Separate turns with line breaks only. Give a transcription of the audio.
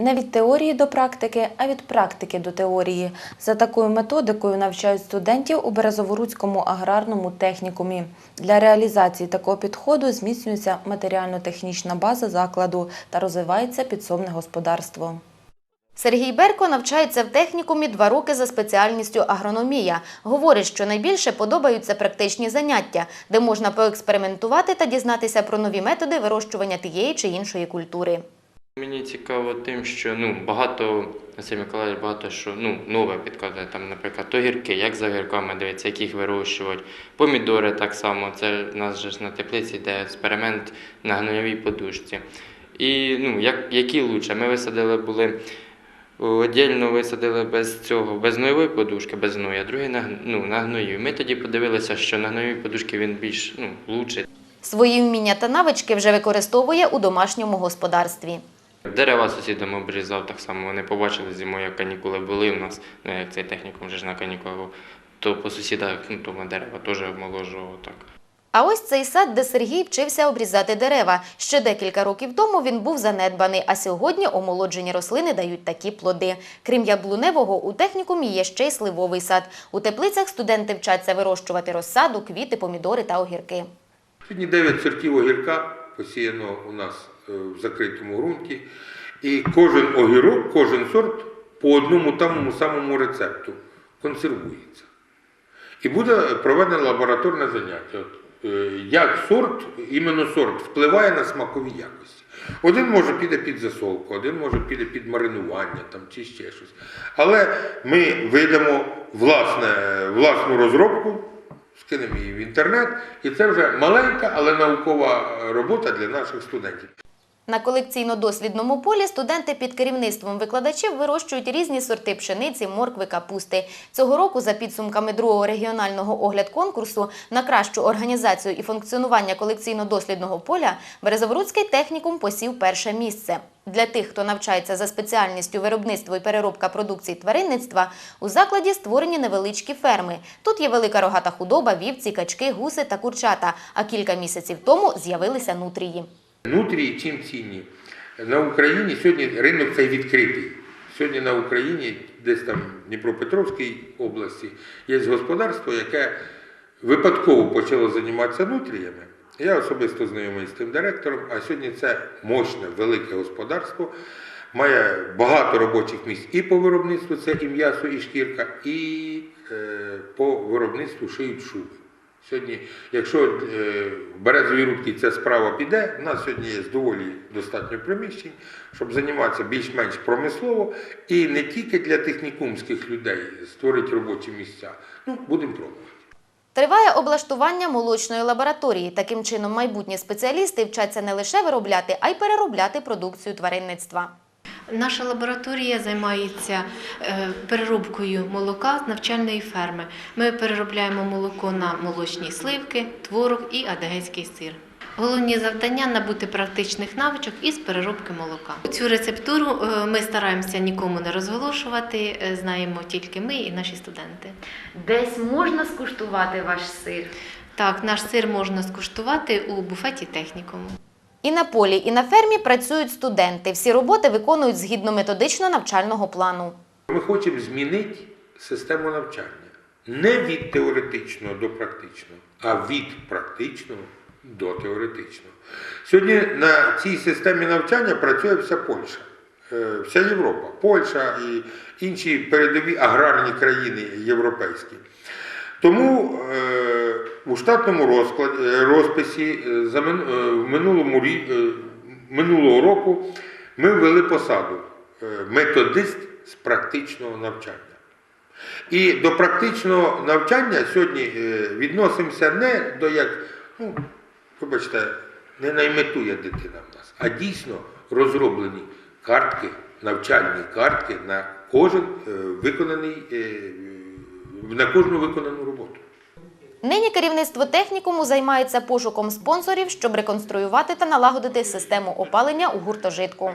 Не від теорії до практики, а від практики до теорії. За такою методикою навчають студентів у Березоворуцькому аграрному технікумі. Для реалізації такого підходу зміцнюється матеріально-технічна база закладу та розвивається підсобне господарство. Сергій Берко навчається в технікумі два роки за спеціальністю агрономія. Говорить, що найбільше подобаються практичні заняття, де можна поекспериментувати та дізнатися про нові методи вирощування тієї чи іншої культури.
Мені цікаво тим, що ну багато Василь Миколаївич багато що ну нове підказує. Там, наприклад, огірки, як за огірками дивиться, як їх вирощувати. Помідори так само. Це в нас же ж на теплиці йде експеримент на гнойовій подушці. І ну, як, які лучше, ми висадили були. Отдільно висадили без цього, без гноєвої подушки, без гною, а другий на, ну, на гною. Ми тоді подивилися, що на гноєвій подушці він більш ну, лучший.
Свої вміння та навички вже використовує у домашньому господарстві.
Дерева сусідам обрізав так само. Вони побачили зимою, як канікули були у нас, ну як цей технікум вже ж на канікулах, то по сусідах ну, тому дерева теж обмоложував так.
А ось цей сад, де Сергій вчився обрізати дерева. Ще декілька років тому він був занедбаний, а сьогодні омолоджені рослини дають такі плоди. Крім яблуневого, у технікумі є ще й сливовий сад. У теплицях студенти вчаться вирощувати розсаду, квіти, помідори та огірки.
Сьогодні 9 сортів огірка посіяно у нас в закритому ґрунті. І кожен огірок, кожен сорт по одному тому самому рецепту консервується. І буде проведено лабораторне заняття. От, е, Як сорт, іменно сорт, впливає на смакові якості. Один може піде під засолку, один може піде під маринування там, чи ще щось. Але ми вийдемо власне, власну розробку, скинемо її в інтернет, і це вже маленька, але наукова робота для наших студентів.
На колекційно-дослідному полі студенти під керівництвом викладачів вирощують різні сорти пшениці, моркви, капусти. Цього року, за підсумками другого регіонального огляд конкурсу на кращу організацію і функціонування колекційно-дослідного поля, Березоворуцький технікум посів перше місце. Для тих, хто навчається за спеціальністю виробництво і переробка продукції тваринництва, у закладі створені невеличкі ферми. Тут є велика рогата худоба, вівці, качки, гуси та курчата. А кілька місяців тому з'явилися нутрії.
Нутрії чим цінні? На Україні сьогодні ринок цей відкритий. Сьогодні на Україні, десь там в Дніпропетровській області, є господарство, яке випадково почало займатися нутріями. Я особисто знайомий з тим директором, а сьогодні це мощне, велике господарство, має багато робочих місць і по виробництву, це і м'ясо, і шкірка, і е, по виробництву шиють шуби. Сьогодні, якщо е, в березовій рубці ця справа піде, у нас сьогодні є доволі достатньо приміщень, щоб займатися більш-менш промислово і не тільки для технікумських людей створити робочі місця. Ну, будемо пробувати.
Триває облаштування молочної лабораторії. Таким чином, майбутні спеціалісти вчаться не лише виробляти, а й переробляти продукцію тваринництва.
Наша лабораторія займається е, переробкою молока з навчальної ферми. Ми переробляємо молоко на молочні сливки, творог і адегейський сир. Головні завдання набути практичних навичок із переробки молока. Цю рецептуру е, ми стараємося нікому не розголошувати, е, знаємо тільки ми і наші студенти.
Десь можна скуштувати ваш сир.
Так, наш сир можна скуштувати у буфеті технікуму.
І на полі, і на фермі працюють студенти. Всі роботи виконують згідно методично-навчального плану.
Ми хочемо змінити систему навчання не від теоретичного до практичного, а від практичного до теоретичного. Сьогодні на цій системі навчання працює вся Польща, е, вся Європа, Польща і інші передові аграрні країни європейські. Тому е, у штатному е, розписі е, за е, минулому, минулого року ми ввели посаду методист з практичного навчання. І до практичного навчання сьогодні відносимося не до як, ну, вибачте, не найметує дитина в нас, а дійсно розроблені картки, навчальні картки на кожен виконаний, на кожну виконану роботу.
Нині керівництво технікуму займається пошуком спонсорів, щоб реконструювати та налагодити систему опалення у гуртожитку.